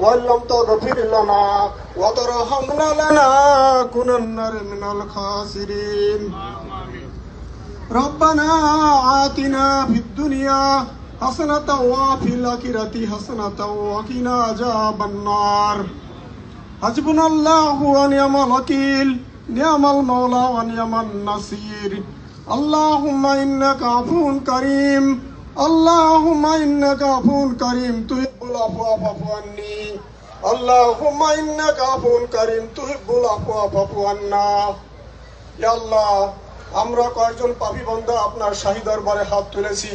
وإن لم تغفر لنا وترحمنا لنكونن من الخاسرين ربنا آتنا في الدنيا حسنة وفي الآخرة حسنة وقنا عذاب النار حسبنا الله ونعم الوكيل نعم المولى ونعم النصير اللهم إنك عفو كريم اللهم إنك عفو كريم تحب العفو فاعف عني اللهم إنك عفو كريم تحب العفو فاعف عنا ইয়া আল্লাহ আমরা কয়েকজন পাপী বান্দা আপনার শাহী দরবারে হাত তুলেছি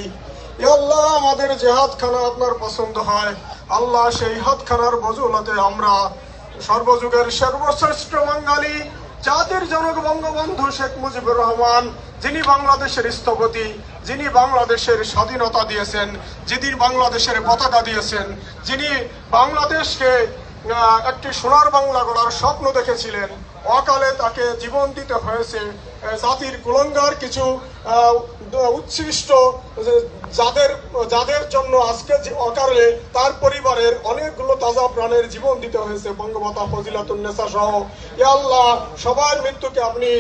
ইয়া আল্লাহ আমাদের যে হাতখানা আপনার পছন্দ হয় আল্লাহ সেই হাতখানার বজুলতে আমরা সর্বযুগের সর্বশ্রেষ্ঠ বাঙালি জাতির জনক বঙ্গবন্ধু শেখ মুজিবুর রহমান, যিনি বাংলাদেশের স্থপতি, যিনি বাংলাদেশের স্বাধীনতা দিয়েছেন, যিনি বাংলাদেশের পতাকা দিয়েছেন, যিনি বাংলাদেশকে একটি সোনার বাংলা গড়ার স্বপ্ন দেখেছিলেন, অকালে তাকে জীবন দিতে হয়েছে জাতির কুলঙ্গার কিছু উচ্ছিষ্ট যাদের যাদের জন্য আজকে অকালে তার পরিবারের অনেকগুলো তাজা প্রাণের জীবন দিতে হয়েছে বঙ্গমাতা ফজিলাতুন্নেসা সহ। আল্লাহ, সবার মৃত্যুকে আপনি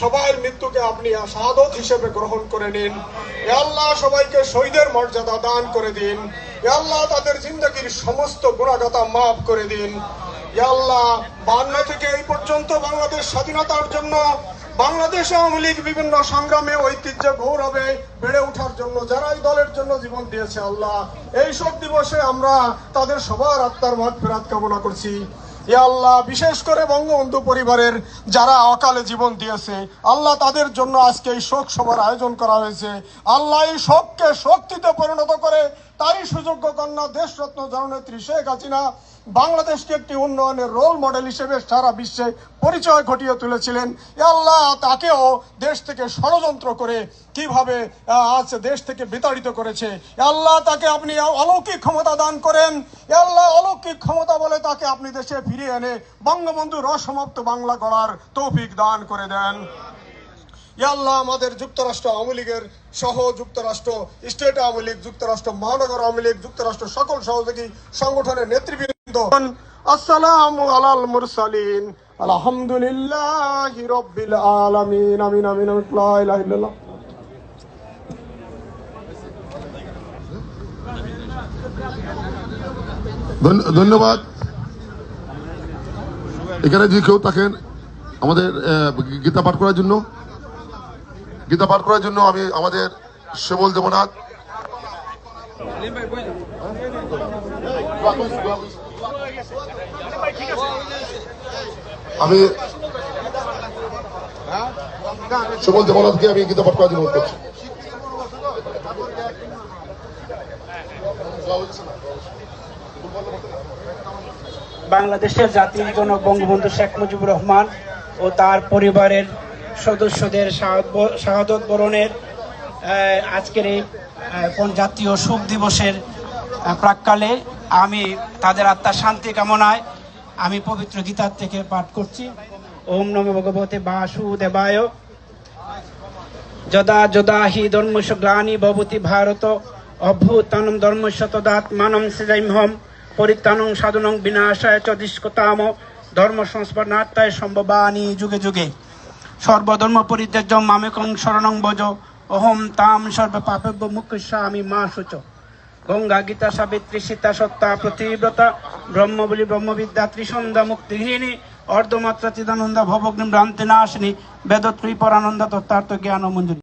সবার মৃত্যুকে আপনি শাহাদত হিসেবে গ্রহণ করে নিন। আল্লাহ, সবাইকে শহীদের মর্যাদা দান করে দিন। আল্লাহ, তাদের জিন্দগির সমস্ত গুণাগাতা মাফ করে দিন। ইয়া আল্লাহ, বান্ন থেকে এই পর্যন্ত বাংলাদেশ স্বাধীনতার জন্য বাংলাদেশ আওয়ামী লীগ বিভিন্ন সংগ্রামে ঐতিহ্য গৌরবে বেড়ে ওঠার জন্য, যারা এই দলের জন্য জীবন দিয়েছে আল্লাহ, এই সব দিবসে আমরা তাদের সবার আত্মার মত ফেরাত কামনা করছি। ইয়া আল্লাহ, বিশেষ করে বঙ্গবন্ধু পরিবারের যারা অকালে জীবন দিয়েছে, আল্লাহ তাদের জন্য আজকে এই শোক সভার আয়োজন করা হয়েছে। আল্লাহ এই শোককে শক্তিতে পরিণত করে, তারই সুযোগ্য কন্যা দেশরত্ন জননেত্রী শেখ হাসিনা বাংলাদেশকে একটি উন্নয়নের রোল মডেল হিসেবে সারা বিশ্বে পরিচয় ঘটিয়ে তুলেছিলেন। আল্লাহ তাকেও দেশ থেকে ষড়যন্ত্র করে কীভাবে আজ দেশ থেকে বিতাড়িত করেছে। আল্লাহ তাকে আপনি অলৌকিক ক্ষমতা দান করেন। আল্লাহ অলৌকিক ক্ষমতা বলে তাকে আপনি দেশে ফিরিয়ে এনে বঙ্গবন্ধুর অসমাপ্ত বাংলা গড়ার তৌফিক দান করে দেন। আল্লাহ আমাদের যুক্তরাষ্ট্র আওয়ামী লীগের সহ যুক্তরাষ্ট্র, স্টেট আওয়ামী লীগ, যুক্তরাষ্ট্র মহানগর আওয়ামী লীগ, যুক্তরাষ্ট্র সকল সহযোগী সংগঠনের নেতৃবৃন্দ মুরসালিন। আলহামদুলিল্লাহ আমিন আমিন আমিন। ধন্যবাদ। এখানে যদি কেউ থাকেন, আমাদের গীতা পাঠ করার জন্য। গীতা পাঠ করার জন্য আমি আমাদের সেবল দেবনাথ। আমি সেবল দেবনাথকে আমি গীতা পাঠ করার অনুরোধ করছি। বাংলাদেশের জাতির জনক বঙ্গবন্ধু শেখ মুজিবুর রহমান ও তার পরিবারের সদস্যদের শাহাদ- শাহাদত বরণের আজকের এই জাতীয় শোক দিবসের প্রাককালে আমি তাদের আত্মার শান্তি কামনায় আমি পবিত্র গীতার থেকে পাঠ করছি। ওম নম ভগবতে বাসুদেবায়। যদা যদা হি ধর্মস্য গ্লানি ভবতি ভারত। অভূতানম ধর্মস্য তদাত্মানম সৃজাইমহম পরিত্রাণং সাধনং বিনাশায় চ ধর্ম সংস্মরণার্থায় সম্ভবানি যুগে যুগে। সর্বধর্ম পরিত্যাজ্য মামেকং শরণং বজ অহম তাম সর্ব পাপব্য মুখ্যামি মা শুচ গঙ্গা গীতা সাবিত্রী সীতা সত্তা প্রতিব্রতা ব্রহ্ম বলি ব্রহ্মবিদ্যা ত্রিসন্ধ্যা মুক্তিহীনী, অর্ধমাত্রা চিদানন্দা ভবগ্নি ভ্রান্তি নাশিনী বেদত্রী পরানন্দা তত্ত্বার্থ জ্ঞান মঞ্জুরি।